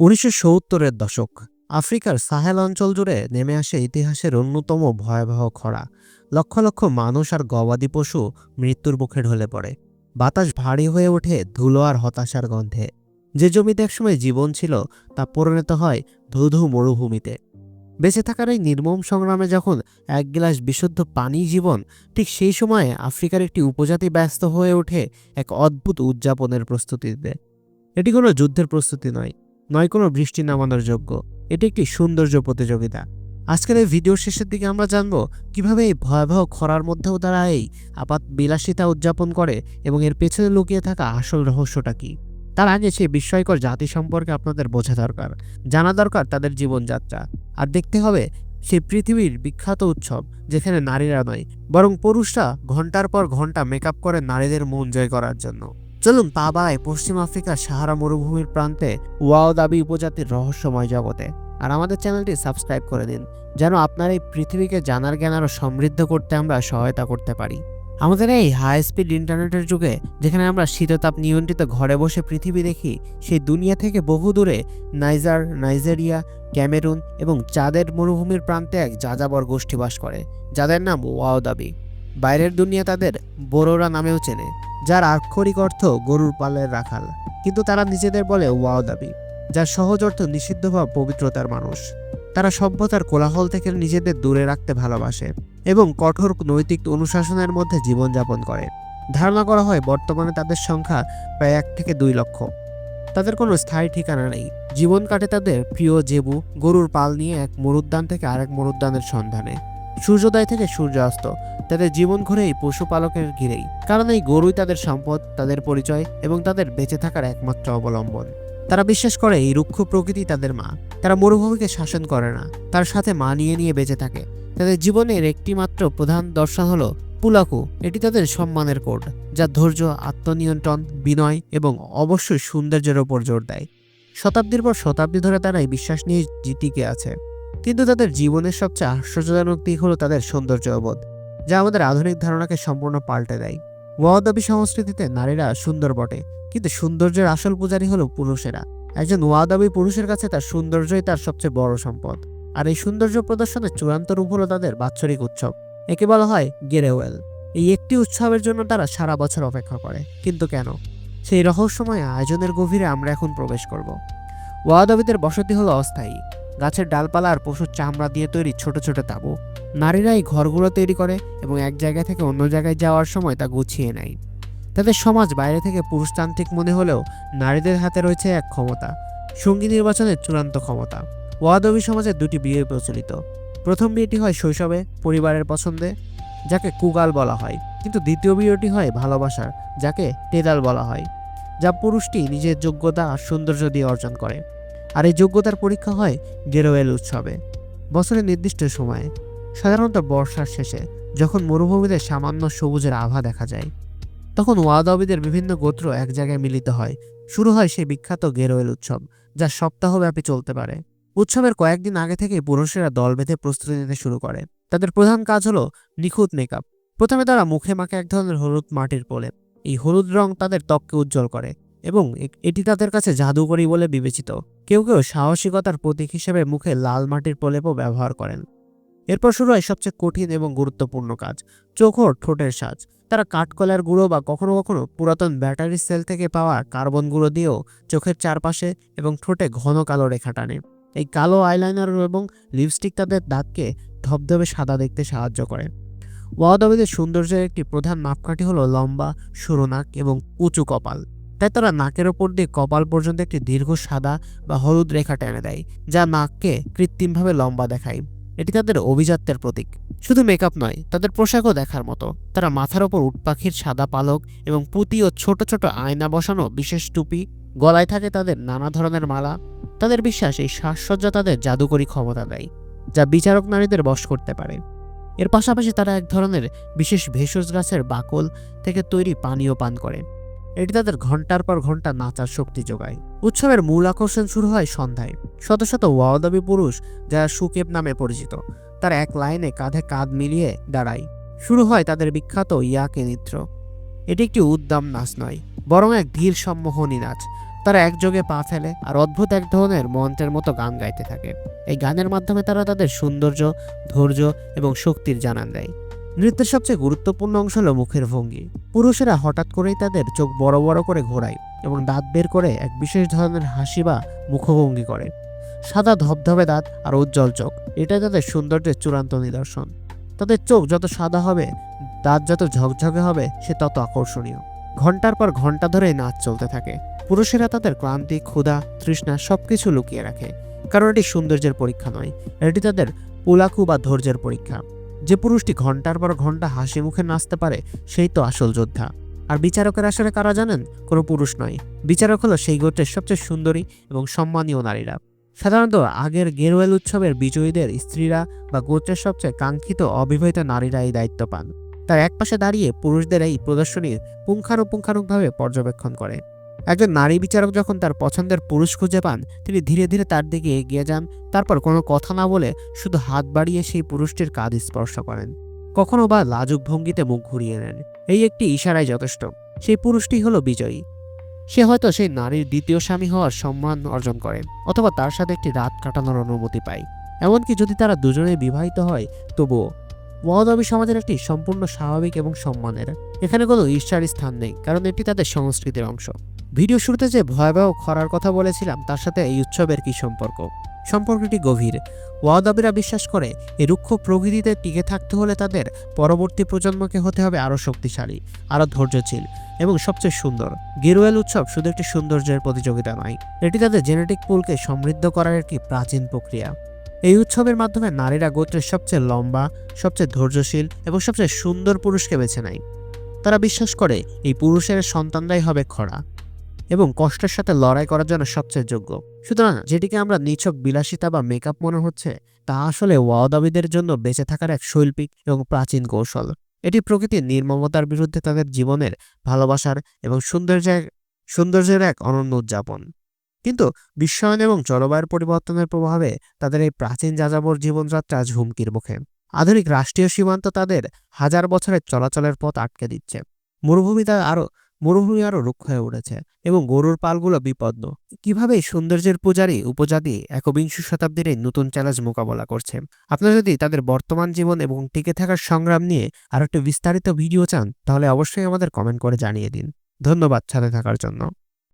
উনিশশো সত্তরের দশক, আফ্রিকার সাহেল অঞ্চল জুড়ে নেমে আসে ইতিহাসের অন্যতম ভয়াবহ খরা। লক্ষ লক্ষ মানুষ আর গবাদি পশু মৃত্যুর মুখে ঢলে পড়ে। বাতাস ভারী হয়ে ওঠে ধুলো আর হতাশার গন্ধে। যে জমিতে একসময় জীবন ছিল, তা পরিণত হয় ধুধু মরুভূমিতে। বেঁচে থাকার এই নির্মম সংগ্রামে যখন এক গিলাস বিশুদ্ধ পানি জীবন, ঠিক সেই সময়ে আফ্রিকার একটি উপজাতি ব্যস্ত হয়ে ওঠে এক অদ্ভুত উদযাপনের প্রস্তুতিতে। এটি কোনো যুদ্ধের প্রস্তুতি নয়। নয় কোনো বৃষ্টি নামানোর যোগ্য। এটি একটি সৌন্দর্য প্রতিযোগিতা। আজকের এই ভিডিওর শেষের দিকে আমরা জানব কীভাবে এই ভয়াবহ খরার মধ্যেও তারা এই আপাত বিলাসিতা উদযাপন করে এবং এর পেছনে লুকিয়ে থাকা আসল রহস্যটা কি। তার আগে সেই বিস্ময়কর জাতি সম্পর্কে আপনাদের বোঝা দরকার, জানা দরকার তাদের জীবনযাত্রা। আর দেখতে হবে সেই পৃথিবীর বিখ্যাত উৎসব, যেখানে নারীরা নয়, বরং পুরুষরা ঘণ্টার পর ঘণ্টা মেকআপ করে নারীদের মন জয় করার জন্য। চলুন পা বাড়ায় পশ্চিম আফ্রিকার সাহারা মরুভূমির প্রান্তে ওয়াও দাবি উপজাতির রহস্যময় জগতে। আর আমাদের চ্যানেলটি সাবস্ক্রাইব করে দিন, যেন আপনার এই পৃথিবীকে জানার জ্ঞান আরও সমৃদ্ধ করতে আমরা সহায়তা করতে পারি। আমাদের এই হাই স্পিড ইন্টারনেটের যুগে, যেখানে আমরা শীততাপ নিয়ন্ত্রিত ঘরে বসে পৃথিবী দেখি, সেই দুনিয়া থেকে বহু দূরে নাইজার, নাইজেরিয়া, ক্যামেরুন এবং চাঁদের মরুভূমির প্রান্তে এক যাযাবর গোষ্ঠী বাস করে, যাদের নাম ওয়াও দাবি। বাইরের দুনিয়া তাদের বোরোরা নামেও চেনে। যার আক্ষরিক অর্থ গরুর পালের রাখাল। কিন্তু তারা নিজেদের বলে ওয়াও দাবি, যার সহজ অর্থ নিষিদ্ধ বা পবিত্রতার মানুষ। তারা সভ্যতার কোলাহল থেকে নিজেদের দূরে রাখতে ভালোবাসে এবং কঠোর নৈতিক অনুশাসনের মধ্যে জীবনযাপন করে। ধারণা করা হয় বর্তমানে তাদের সংখ্যা প্রায় এক থেকে দুই লক্ষ। তাদের কোনো স্থায়ী ঠিকানা নেই। জীবন কাটে তাদের প্রিয় জেবু, গরুর পাল নিয়ে এক মরুদ্যান থেকে আরেক মরুদ্যানের সন্ধানে। সূর্যোদয় থেকে সূর্যাস্ত, তাদের জীবন ঘুরে এই পশুপালকের ঘিরেই। কারণ এই গরুই তাদের সম্পদ, তাদের পরিচয় এবং তাদের বেঁচে থাকার একমাত্র অবলম্বন। তারা বিশ্বাস করে এই রুক্ষ প্রকৃতি তাদের মা। তারা মরুভূমিকে শাসন করে না। তার সাথে মা নিয়ে নিয়ে বেঁচে থাকে। তাদের জীবনের একটি মাত্র প্রধান দর্শন হলো পুলাকু। এটি তাদের সম্মানের কোড, যা ধৈর্য, আত্মনিয়ন্ত্রণ, বিনয় এবং অবশ্যই সৌন্দর্যের ওপর জোর দেয়। শতাব্দীর পর শতাব্দী ধরে তারা এই বিশ্বাস নিয়ে জিতিকে আছে। কিন্তু তাদের জীবনের সবচেয়ে আশ্চর্যজনক দিক হলো তাদের সৌন্দর্য সৌন্দর্যবোধ, যা আমাদের আধুনিক ধারণাকে সম্পূর্ণ পাল্টে দেয়। ওয়াদাবি সংস্কৃতিতে নারীরা সুন্দর বটে, কিন্তু সৌন্দর্যের আসল পূজারী হলো পুরুষেরা। একজন ওয়াদাবি পুরুষের কাছে তার সৌন্দর্যই তার সবচেয়ে বড় সম্পদ, আর এই সৌন্দর্য প্রদর্শনের চূড়ান্ত রূপ হলো তাদের বাৎসরিক উৎসব, একে বলা হয় গেরেওয়েল। এই একটি উৎসবের জন্য তারা সারা বছর অপেক্ষা করে, কিন্তু কেন? সেই রহস্যময় আয়োজনের গভীরে আমরা এখন প্রবেশ করব। ওয়াদাবিদের বসতি হলো অস্থায়ী। গাছের ডালপালা আর পশুর চামড়া দিয়ে তৈরি ছোট ছোট তাঁবু। নারীরা এই ঘরগুলো তৈরি করে এবং এক জায়গা থেকে অন্য জায়গায় যাওয়ার সময় তা গুছিয়ে নেয়। তাদের সমাজ বাইরে থেকে পুরুষতান্ত্রিক মনে হলেও নারীদের হাতে রয়েছে এক ক্ষমতা, সঙ্গী নির্বাচনের চূড়ান্ত ক্ষমতা। ওয়াদবী সমাজে দুটি বিয়ে প্রচলিত। প্রথম বিয়েটি হয় শৈশবে, পরিবারের পছন্দে, যাকে কুগাল বলা হয়। কিন্তু দ্বিতীয় বিয়েটি হয় ভালোবাসার, যাকে টেদাল বলা হয়, যা পুরুষটি নিজের যোগ্যতা আর সৌন্দর্য দিয়ে অর্জন করে। আর এই যোগ্যতার পরীক্ষা হয় গেরোয়েল উৎসবে। বছরের নির্দিষ্ট সময়ে, সাধারণত বর্ষার শেষে, যখন মরুভূমিতে সামান্য সবুজের আভা দেখা যায়, তখন ওয়াদাবিদের বিভিন্ন গোত্র এক জায়গায় মিলিত হয়। শুরু হয় সেই বিখ্যাত গেরোয়েল উৎসব, যা সপ্তাহব্যাপী চলতে পারে। উৎসবের কয়েকদিন আগে থেকে পুরুষেরা দল বেঁধে প্রস্তুতি নিতে শুরু করে। তাদের প্রধান কাজ হলো নিখুঁত মেকআপ। প্রথমে তারা মুখে মাখে এক ধরনের হলুদ মাটির প্রলেপ এই হলুদ রং তাদের ত্বককে উজ্জ্বল করে। এবং এটি তাদের কাছে জাদুকরি বলে বিবেচিত। কেউ কেউ সাহসিকতার প্রতীক হিসেবে মুখে লাল মাটির প্রলেপও ব্যবহার করেন। এরপর শুরু হয় সবচেয়ে কঠিন এবং গুরুত্বপূর্ণ কাজ, চোখ ও ঠোঁটের সাজ। তারা কাঠকলার গুঁড়ো বা কখনো কখনো পুরাতন ব্যাটারি সেল থেকে পাওয়া কার্বন গুঁড়ো দিয়েও চোখের চারপাশে এবং ঠোঁটে ঘন কালো রেখা টানে। এই কালো আইলাইনার এবং লিপস্টিক তাদের দাঁতকে ধবধবে সাদা দেখতে সাহায্য করে। ওয়াদাবিদের সৌন্দর্যের একটি প্রধান মাপকাঠি হলো লম্বা সরু নাক এবং উঁচু কপাল। তাই তারা নাকের ওপর দিয়ে কপাল পর্যন্ত একটি দীর্ঘ সাদা বা হলুদ রেখা টেনে দেয়, যা নাককে কৃত্রিমভাবে লম্বা দেখায়। এটি তাদের অভিজাত্যের প্রতীক। শুধু মেকআপ নয়, তাদের পোশাকও দেখার মতো। তারা মাথার ওপর উটপাখির সাদা পালক এবং পুঁতি ও ছোট ছোট আয়না বসানো বিশেষ টুপি, গলায় থাকে তাদের নানা ধরনের মালা। তাদের বিশ্বাস এই সাজসজ্জা তাদের জাদুকরী ক্ষমতা দেয়, যা বিচারক নারীদের বশ করতে পারে। এর পাশাপাশি তারা এক ধরনের বিশেষ ভেষজ গাছের বাকল থেকে তৈরি পানীয় পান করে। এটি তাদের ঘণ্টার পর ঘণ্টা নাচার শক্তি যোগায়। উৎসবের মূল আকর্ষণ শুরু হয় সন্ধ্যায়। শত শত ওয়াওদাবি পুরুষ যারা সুকেব নামে পরিচিত, তারা এক লাইনে কাঁধে কাঁধ মিলিয়ে দাঁড়ায়। শুরু হয় তাদের বিখ্যাত ইয়াকে নৃত্য। এটি একটি উদ্দাম নাচ নয়, বরং এক ধীর সম্মোহনী নাচ। তারা একযোগে পা ফেলে আর অদ্ভুত এক ধরনের মন্ত্রের মতো গান গাইতে থাকে। এই গানের মাধ্যমে তারা তাদের সৌন্দর্য, ধৈর্য এবং শক্তির জানান দেয়। নৃত্যের সবচেয়ে গুরুত্বপূর্ণ অংশ হলো মুখের ভঙ্গি। পুরুষেরা হঠাৎ করেই তাদের চোখ বড় বড় করে ঘোরায় এবং দাঁত বের করে এক বিশেষ ধরনের হাসি বা মুখভঙ্গি করে। সাদা ধবধবে দাঁত আর উজ্জ্বল চোখ এটা তাদের সৌন্দর্যের চূড়ান্ত নিদর্শন। তাদের চোখ যত সাদা হবে, দাঁত যত ঝকঝকে হবে, সে তত আকর্ষণীয়। ঘণ্টার পর ঘণ্টা ধরে নাচ চলতে থাকে। পুরুষেরা তাদের ক্লান্তি, ক্ষুধা, তৃষ্ণা সবকিছু লুকিয়ে রাখে। কারণ এটি সৌন্দর্যের পরীক্ষা নয়, এটি তাদের পুলাকু বা ধৈর্যের পরীক্ষা। যে পুরুষটি ঘণ্টার পর ঘণ্টা হাসি মুখে নাচতে পারে, সেই তো আসল যোদ্ধা। আর বিচারকের আসলে কারা জানেন? কোনো পুরুষ নয়। বিচারক হলো সেই গোত্রের সবচেয়ে সুন্দরী এবং সম্মানীয় নারীরা। সাধারণত আগের গেরুয়েল উৎসবের বিজয়ীদের স্ত্রীরা বা গোত্রের সবচেয়ে কাঙ্ক্ষিত অবিবাহিত নারীরা এই দায়িত্ব পান। তার একপাশে দাঁড়িয়ে পুরুষদের এই প্রদর্শনীর পুঙ্খানুপুঙ্খানুকভাবে পর্যবেক্ষণ করে। একজন নারী বিচারক যখন তার পছন্দের পুরুষ খুঁজে পান, তিনি ধীরে ধীরে তার দিকে এগিয়ে যান। তারপর কোনো কথা না বলে শুধু হাত বাড়িয়ে সেই পুরুষটির কাঁধ স্পর্শ করেন। কখনো বা লাজুক ভঙ্গিতে মুখ ঘুরিয়ে নেন। এই একটি ইশারায় যথেষ্ট। সেই পুরুষটি হলো বিজয়ী। সে হয়তো সেই নারীর দ্বিতীয় স্বামী হওয়ার সম্মান অর্জন করে, অথবা তার সাথে একটি রাত কাটানোর অনুমতি পায়। এমনকি যদি তারা দুজনে বিবাহিত হয়, তবুও। মহানবী সমাজের একটি সম্পূর্ণ স্বাভাবিক এবং সম্মানের। এখানে কোনো ঈর্ষার স্থান নেই, কারণ এটি তাদের সংস্কৃতির অংশ। ভিডিও শুরুতে যে ভয়াবহ খরার কথা বলেছিলাম, তার সাথে এই উৎসবের কি সম্পর্ক? সম্পর্কটি গভীর। ওয়াদাবিরা বিশ্বাস করে এই রুক্ষ প্রকৃতিতে টিকে থাকতে হলে তাদের পরবর্তী প্রজন্মকে হতে হবে আরও শক্তিশালী, আরও ধৈর্যশীল এবং সবচেয়ে সুন্দর। গেরুয়েল উৎসব শুধু একটি সৌন্দর্যের প্রতিযোগিতা নয়, এটি তাদের জেনেটিক পুলকে সমৃদ্ধ করার একটি প্রাচীন প্রক্রিয়া। এই উৎসবের মাধ্যমে নারীরা গোত্রের সবচেয়ে লম্বা, সবচেয়ে ধৈর্যশীল এবং সবচেয়ে সুন্দর পুরুষকে বেছে নেয়। তারা বিশ্বাস করে, এই পুরুষের সন্তানরাই হবে খরা। এবং কষ্টের সাথে লড়াই করার জন্য সবচেয়ে যোগ্য। সুতরাং যেটিকে আমরা নিছক বিলাসিতা বা মেকআপ মনে হচ্ছে, তা আসলে ওয়াদাবিদের জন্য বেঁচে থাকার এক শৈল্পিক এবং প্রাচীন কৌশল। এটি প্রকৃতির নির্মমতার বিরুদ্ধে তাদের জীবনের ভালোবাসার এবং সৌন্দর্যের সৌন্দর্যের এক অনন্য উদযাপন। কিন্তু বিশ্বায়ন এবং জলবায়ুর পরিবর্তনের প্রভাবে তাদের এই প্রাচীন যাযাবর জীবনযাত্রা আজ হুমকির মুখে। আধুনিক রাষ্ট্রীয় সীমান্ত তাদের হাজার বছরের চলাচলের পথ আটকে দিচ্ছে। মরুভূমি তার আরও মরুভূমি আরও রুক্ষ হয়ে উঠেছে এবং গরুর পালগুলো বিপন্ন। কীভাবে সৌন্দর্যের পূজারী উপজাতি একবিংশ শতাব্দীর এই নতুন চ্যালেঞ্জ মোকাবেলা করছে? আপনারা যদি তাদের বর্তমান জীবন এবং টিকে থাকার সংগ্রাম নিয়ে আরও একটু বিস্তারিত ভিডিও চান, তাহলে অবশ্যই আমাদের কমেন্ট করে জানিয়ে দিন। ধন্যবাদ সাথে থাকার জন্য।